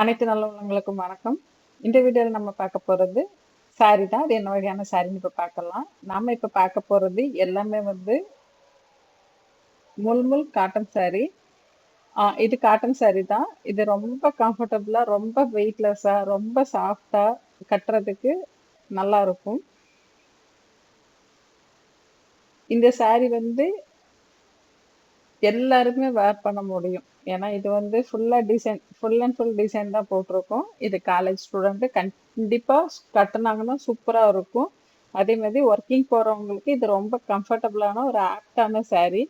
அனைத்து நல்லவங்களுக்கும் வணக்கம். இந்த வீடியோவில் நம்ம பார்க்க போகிறது சாரி தான். அது என்ன வகையான சாரின்னு இப்போ பார்க்கலாம். நாம் இப்போ பார்க்க போகிறது எல்லாமே வந்து முல்முல் காட்டன் சாரி இது காட்டன் சாரி தான். இது ரொம்ப கம்ஃபர்டபுளாக ரொம்ப வெயிட்லெஸ்ஸாக ரொம்ப சாஃப்டாக கட்டுறதுக்கு நல்லா இருக்கும். இந்த சாரி வந்து எல்லாருமே வேர் பண்ண முடியும். ஏன்னா இது வந்து ஃபுல்லாக design full and full design தான் போட்டிருக்கோம். இது காலேஜ் ஸ்டூடெண்ட்டு கண்டிப்பாக கட்டினாங்கன்னா சூப்பராக இருக்கும். அதே மாதிரி ஒர்க்கிங் போகிறவங்களுக்கு இது ரொம்ப கம்ஃபர்டபுளான ஒரு ஆப்டான சாரீ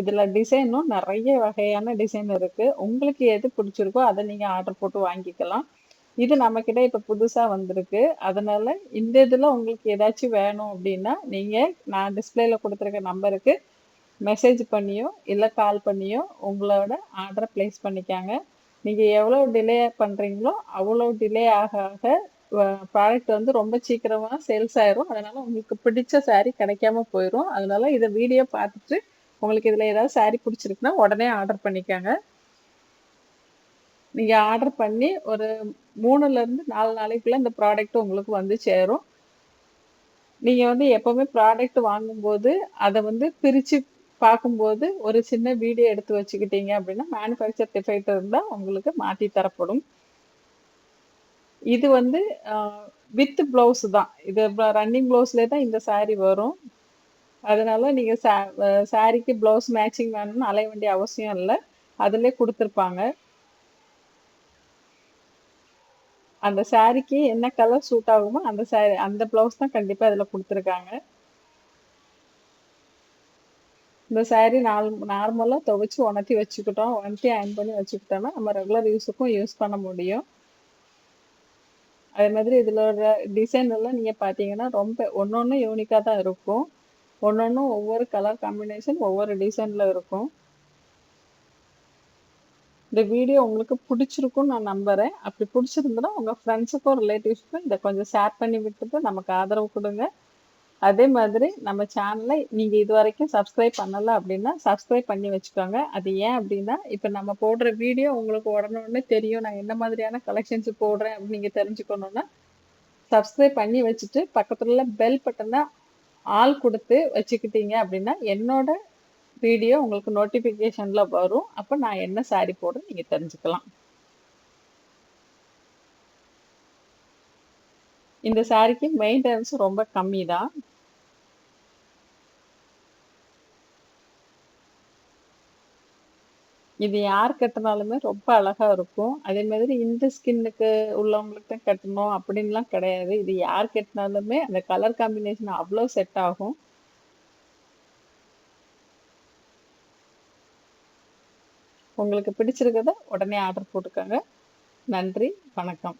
இதில் டிசைனும் நிறைய வகையான டிசைன் இருக்குது உங்களுக்கு எது பிடிச்சிருக்கோ அதை நீங்கள் ஆர்டர் போட்டு வாங்கிக்கலாம். இது நம்மக்கிட்ட இப்போ புதுசாக வந்திருக்கு. அதனால் இந்த இதில் உங்களுக்கு ஏதாச்சும் வேணும் அப்படின்னா நீங்கள் நான் டிஸ்பிளேயில் கொடுத்துருக்க நம்பருக்கு மெசேஜ் பண்ணியோ இல்லை கால் பண்ணியோ உங்களோட ஆர்டரை ப்ளேஸ் பண்ணிக்காங்க. நீங்கள் எவ்வளோ டிலே பண்ணுறீங்களோ அவ்வளோ டிலே ஆக ஆக ப்ராடக்ட் வந்து ரொம்ப சீக்கிரமாக சேல்ஸ் ஆயிரும். அதனால் உங்களுக்கு பிடிச்ச சாரீ கிடைக்காம போயிடும் அதனால இதை வீடியோ பார்த்துட்டு உங்களுக்கு இதில் ஏதாவது சாரீ பிடிச்சிருக்குன்னா உடனே ஆர்டர் பண்ணிக்காங்க. நீங்கள் ஆர்டர் பண்ணி ஒரு மூணுலேருந்து நாலு நாளைக்குள்ளே இந்த ப்ராடக்ட் உங்களுக்கு வந்து சேரும். நீங்கள் வந்து எப்போவுமே ப்ராடக்ட் வாங்கும்போது அதை வந்து பிரித்து பார்க்கும்போது ஒரு சின்ன வீடியோ எடுத்து வச்சுக்கிட்டீங்க அப்படின்னா மேனுஃபேக்சர் டிஃபெக்ட் இருந்தால் உங்களுக்கு மாற்றி தரப்படும். இது வந்து வித் ப்ளவுஸ் தான். இது ரன்னிங் ப்ளவுஸ்லேயே தான் இந்த சாரீ வரும். அதனால நீங்கள் சா சாரீக்கு ப்ளவுஸ் மேட்சிங் வேணும்னு அலைய வேண்டிய அவசியம் இல்லை. அதிலே கொடுத்துருப்பாங்க. அந்த சாரீக்கு என்ன கலர் சூட் ஆகுமோ அந்த சாரி அந்த ப்ளவுஸ் தான் கண்டிப்பாக இதில் கொடுத்துருக்காங்க. இந்த சாரீ நால் நார்மலாக துவைச்சி உணர்த்தி வச்சுக்கிட்டோம். உணர்த்தி அயன் பண்ணி வச்சுக்கிட்டோம்னா நம்ம ரெகுலர் யூஸுக்கும் யூஸ் பண்ண முடியும். அதே மாதிரி இதில் டிசைன் எல்லாம் நீங்கள் பார்த்தீங்கன்னா ரொம்ப ஒன்று ஒன்று யூனிக்காக தான் இருக்கும். ஒன்று ஒன்றும் ஒவ்வொரு கலர் காம்பினேஷன் ஒவ்வொரு டிசைனில் இருக்கும். இந்த வீடியோ உங்களுக்கு பிடிச்சிருக்கும்னு நான் நம்புகிறேன் அப்படி பிடிச்சிருந்தனா உங்கள் ஃப்ரெண்ட்ஸுக்கும் ரிலேட்டிவ்ஸுக்கும் இதை கொஞ்சம் ஷேர் பண்ணி விட்டுட்டு நமக்கு ஆதரவு கொடுங்க. அதே மாதிரி நம்ம சேனலை நீங்கள் இது வரைக்கும் சப்ஸ்கிரைப் பண்ணலை அப்படின்னா சப்ஸ்கிரைப் பண்ணி வச்சுக்கோங்க. அது ஏன் அப்படின்னா இப்போ நம்ம போடுற வீடியோ உங்களுக்கு உடனே தெரியும். நான் என்ன மாதிரியான கலெக்ஷன்ஸ் போடுறேன் அப்படின்னு நீங்கள் தெரிஞ்சுக்கணுன்னா சப்ஸ்கிரைப் பண்ணி வச்சுட்டு பக்கத்துல பெல் பட்டனை ஆள் கொடுத்து வச்சுக்கிட்டீங்க அப்படின்னா என்னோட வீடியோ உங்களுக்கு நோட்டிஃபிகேஷனில் வரும். அப்போ நான் என்ன சாரி போடுறேன் நீங்கள் தெரிஞ்சுக்கலாம். இந்த சாரிக்கு மெயின்டெனன்ஸ் ரொம்ப கம்மி தான் இது யார் கட்டினாலுமே ரொம்ப அழகா இருக்கும். அதே மாதிரி இந்த ஸ்கின்னுக்கு உள்ளவங்களுக்கு தான் கட்டணும் அப்படின்லாம் கிடையாது. இது யார் கட்டினாலுமே அந்த கலர் காம்பினேஷன் அவ்வளோ செட் ஆகும். உங்களுக்கு பிடிச்சிருக்கத உடனே ஆர்டர் போட்டுக்கோங்க. நன்றி வணக்கம்.